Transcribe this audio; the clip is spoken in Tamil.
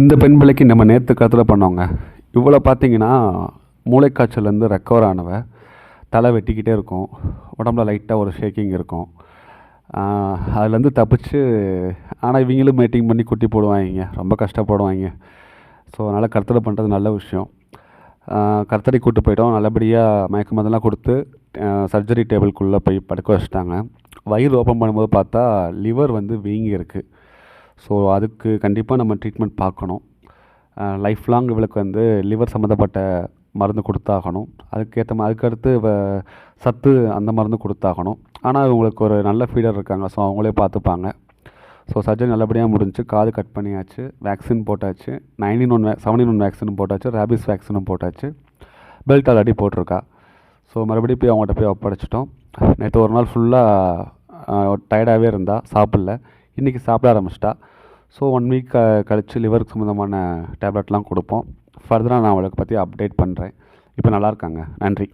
இந்த பெண் பிள்ளைக்கு நம்ம நேற்று கருத்தில் பண்ணோங்க இவ்வளோ பார்த்தீங்கன்னா மூளைக்காய்ச்சல்லேருந்து ரெக்கவர் ஆனவ. தலை வெட்டிக்கிட்டே இருக்கும். உடம்புல லைட்டாக ஒரு ஷேக்கிங் இருக்கும். அதுலேருந்து தப்பிச்சு ஆனால் இவங்களும் மீட்டிங் பண்ணி குட்டி போடுவாங்க. ரொம்ப கஷ்டப்படுவாங்க. ஸோ அதனால் கருத்தடை பண்ணுறது நல்ல விஷயம். கருத்தடை கூட்டு போயிட்டோம். நல்லபடியாக மயக்க மருந்தெல்லாம் கொடுத்து சர்ஜரி டேபிள்குள்ளே போய் படுக்க வச்சுட்டாங்க. வயிறு ஓப்பன் பண்ணும்போது பார்த்தா லிவர் வந்து வீங்கி இருக்குது ஸோ அதுக்கு கண்டிப்பாக நம்ம ட்ரீட்மெண்ட் பார்க்கணும். லைஃப் லாங் இவளுக்கு வந்து லிவர் சம்மந்தப்பட்ட மருந்து கொடுத்தாகணும். அதுக்கேற்ற மாதிரி அதுக்கடுத்து வ சத்து அந்த மருந்து கொடுத்தாகணும். ஆனால் இவங்களுக்கு ஒரு நல்ல ஃபீடர் இருக்காங்க. ஸோ அவங்களே பார்த்துப்பாங்க. ஸோ சர்ஜரி நல்லபடியாக முடிஞ்சு காது கட் பண்ணியாச்சு வேக்சின் போட்டாச்சு nineteen one way seventeen one வேக்சினும் போட்டாச்சு ரேபிஸ் வேக்சினும் போட்டாச்சு. பெல்ட் ஆல்ரெடி போட்டிருக்கா. ஸோ மறுபடியும் போய் அவங்கள்ட்ட போய் ஒப்படைச்சிட்டோம். நேற்று ஒரு நாள் ஃபுல்லாக டயர்டாகவே இருந்தா சாப்பிடல. இன்றைக்கி சாப்பிட ஆரம்பிச்சிட்டா. ஸோ ஒன் வீக் கழித்து லிவருக்கு சம்மந்தமான டேப்லெட்லாம் கொடுப்போம். ஃபர்தராக நான் அவளுக்கு பற்றி அப்டேட் பண்ணுறேன் இப்போ நல்லாயிருக்காங்க நன்றி.